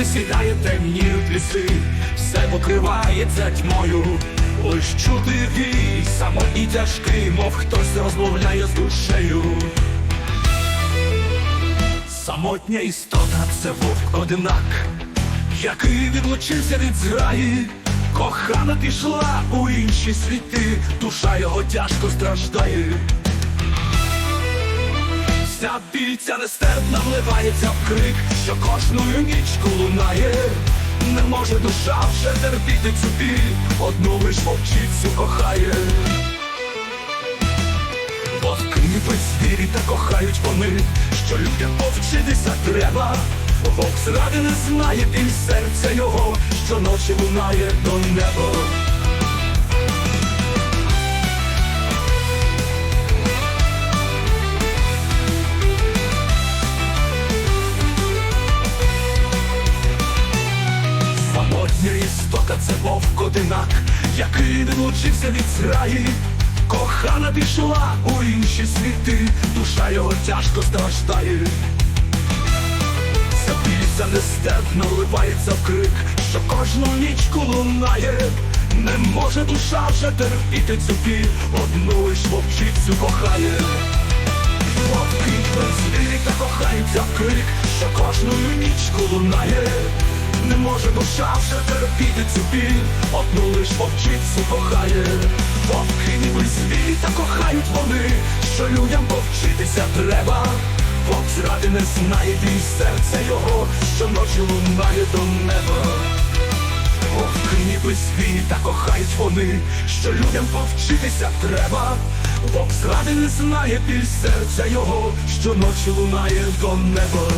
сонце сідає темні ліси, все покривається тьмою, лиш чути вій, самотній тяжкий, мов хтось розмовляє з душею. Самотня істота це вовк одинак, який відлучився від зграї, кохана пішла у інші світи, душа його тяжко страждає. Вся біль ця нестерпна вливається в крик, що кожною нічку лунає. Не може душа вже терпіти цю біль, одну лиш вовчицю кохає. Вовки безвірі та кохають вони, що людям повчитися треба. Вовк зради не знає біль серця його, щоночі лунає до неба. Самотня істота це вовк одинак, який відлучився від зграї. Кохана пішла у інші світи, душа його тяжко страждає. Ця пісня нестерпно вливається в крик, що кожну нічку лунає. Не може душа вже терпіти цю біль, одну лиш вовчицю кохає. Вовки безвірі та кохаються в крик, що кожною нічку лунає. Не може душа вже терпіти цю біль, одну лиш вовчицю кохає. Вовки ніби звірі та кохають вони, що людям повчитися треба. Вовк зради не знає бій серця його, що ночі лунає до неба. Вовки ніби звірі та кохають вони, що людям повчитися треба. Вовк зради не знає біль серця його, що ночі лунає до неба.